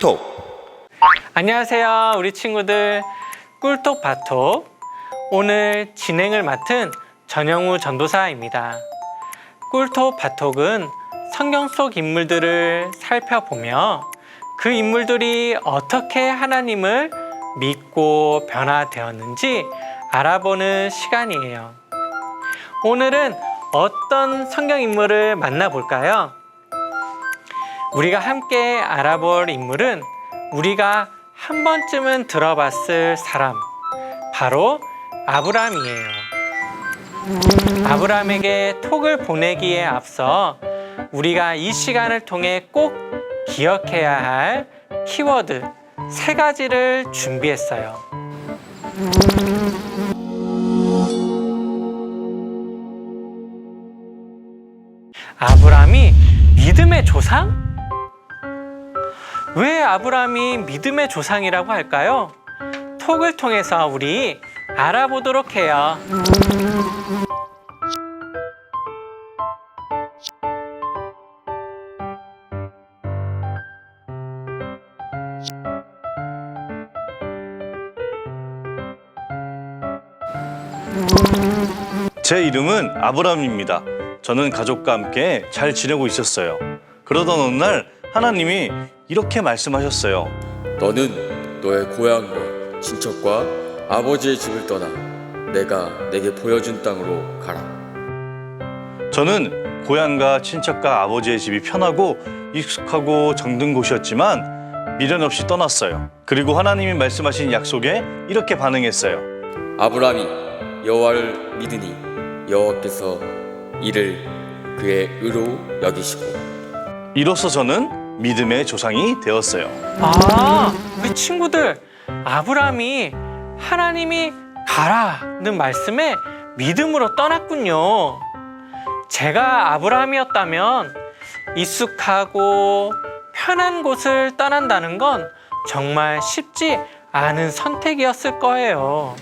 꿀톡 안녕하세요, 우리 친구들. 꿀톡 바톡. 오늘 진행을 맡은 전영우 전도사입니다. 꿀톡 바톡은 성경 속 인물들을 살펴보며 그 인물들이 어떻게 하나님을 믿고 변화되었는지 알아보는 시간이에요. 오늘은 어떤 성경 인물을 만나볼까요? 우리가 함께 알아볼 인물은 우리가 한 번쯤은 들어봤을 사람, 바로 아브라함이에요. 아브라함에게 톡을 보내기에 앞서 우리가 이 시간을 통해 꼭 기억해야 할 키워드 세 가지를 준비했어요. 아브라함이 믿음의 조상? 왜 아브라함이 믿음의 조상이라고 할까요? 톡을 통해서 우리 알아보도록 해요. 제 이름은 아브라함입니다. 저는 가족과 함께 잘 지내고 있었어요. 그러던 어느 날 하나님이 이렇게 말씀하셨어요. 너는 너의 고향과 친척과 아버지의 집을 떠나 내가 내게 보여준 땅으로 가라. 저는 고향과 친척과 아버지의 집이 편하고 익숙하고 정든 곳이었지만 미련 없이 떠났어요. 그리고 하나님이 말씀하신 약속에 이렇게 반응했어요. 아브라함이 여호와를 믿으니 여호와께서 이를 그의 의로 여기시고 이로써 저는 믿음의 조상이 되었어요. 아, 우리 친구들, 아브라함이 하나님이 가라는 말씀에 믿음으로 떠났군요. 제가 아브라함이었다면 익숙하고 편한 곳을 떠난다는 건 정말 쉽지 않은 선택이었을 거예요.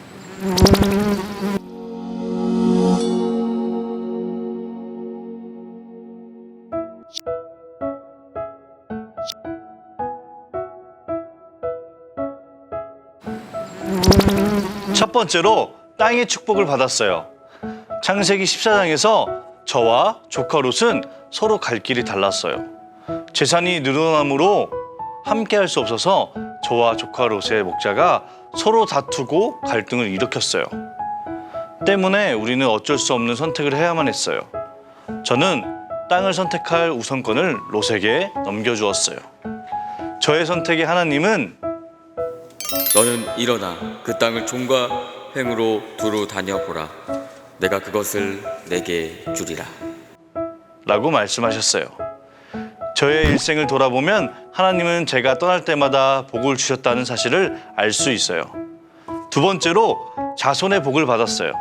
첫 번째로 땅의 축복을 받았어요. 창세기 14장에서 저와 조카 롯은 서로 갈 길이 달랐어요. 재산이 늘어남으로 함께 할 수 없어서 저와 조카 롯의 목자가 서로 다투고 갈등을 일으켰어요. 때문에 우리는 어쩔 수 없는 선택을 해야만 했어요. 저는 땅을 선택할 우선권을 롯에게 넘겨주었어요. 저의 선택에 하나님은 너는 일어나 그 땅을 종과 횡으로 두루 다녀보라. 내가 그것을 내게 주리라. 라고 말씀하셨어요. 저의 일생을 돌아보면 하나님은 제가 떠날 때마다 복을 주셨다는 사실을 알 수 있어요. 두 번째로 자손의 복을 받았어요.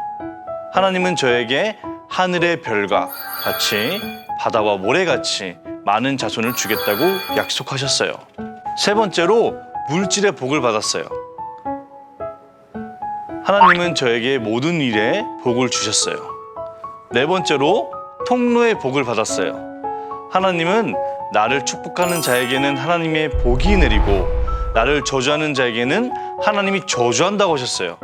하나님은 저에게 하늘의 별과 같이 바다와 모래같이 많은 자손을 주겠다고 약속하셨어요. 세 번째로 물질의 복을 받았어요. 하나님은 저에게 모든 일에 복을 주셨어요. 네 번째로 통로의 복을 받았어요. 하나님은 나를 축복하는 자에게는 하나님의 복이 내리고 나를 저주하는 자에게는 하나님이 저주한다고 하셨어요.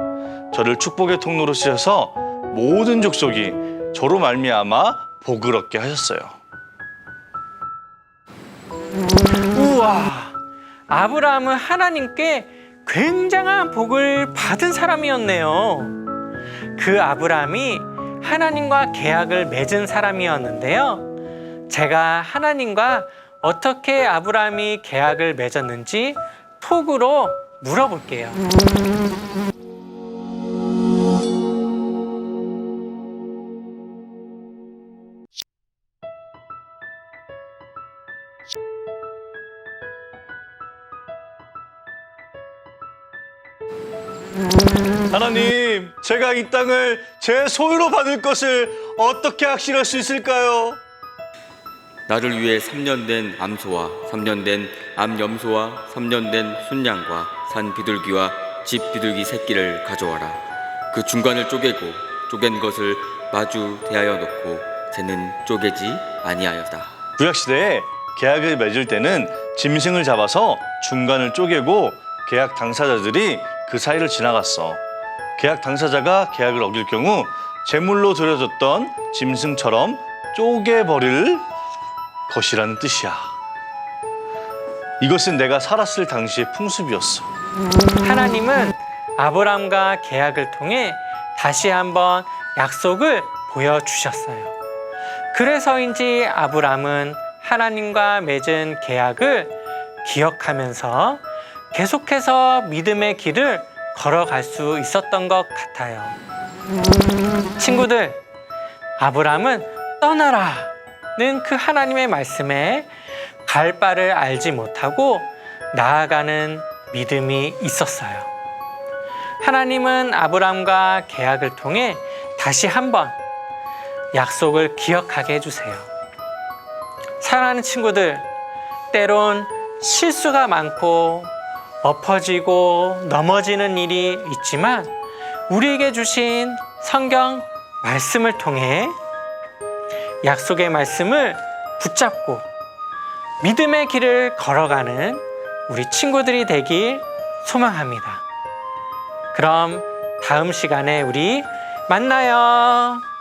저를 축복의 통로로 쓰셔서 모든 족속이 저로 말미암아 복을 얻게 하셨어요. 우와, 아브라함은 하나님께 굉장한 복을 받은 사람이었네요. 그 아브라함이 하나님과 계약을 맺은 사람이었는데요. 제가 하나님과 어떻게 아브라함이 계약을 맺었는지 톡으로 물어볼게요. 하나님, 제가 이 땅을 제 소유로 받을 것을 어떻게 확신할 수 있을까요? 나를 위해 3년 된 암소와 3년 된 암염소와 3년 된 순양과 산 비둘기와 집 비둘기 새끼를 가져와라. 그 중간을 쪼개고 쪼갠 것을 마주 대하여 놓고 쟤는 쪼개지 아니하였다. 구약 시대에 계약을 맺을 때는 짐승을 잡아서 중간을 쪼개고 계약 당사자들이 그 사이를 지나갔어. 계약 당사자가 계약을 어길 경우 제물로 드려졌던 짐승처럼 쪼개버릴 것이라는 뜻이야. 이것은 내가 살았을 당시의 풍습이었어. 하나님은 아브람과 계약을 통해 다시 한번 약속을 보여주셨어요. 그래서인지 아브람은 하나님과 맺은 계약을 기억하면서 계속해서 믿음의 길을 걸어갈 수 있었던 것 같아요. 친구들, 아브람은 떠나라는 그 하나님의 말씀에 갈 바를 알지 못하고 나아가는 믿음이 있었어요. 하나님은 아브람과 계약을 통해 다시 한번 약속을 기억하게 해주세요. 사랑하는 친구들, 때론 실수가 많고 엎어지고 넘어지는 일이 있지만 우리에게 주신 성경 말씀을 통해 약속의 말씀을 붙잡고 믿음의 길을 걸어가는 우리 친구들이 되길 소망합니다. 그럼 다음 시간에 우리 만나요.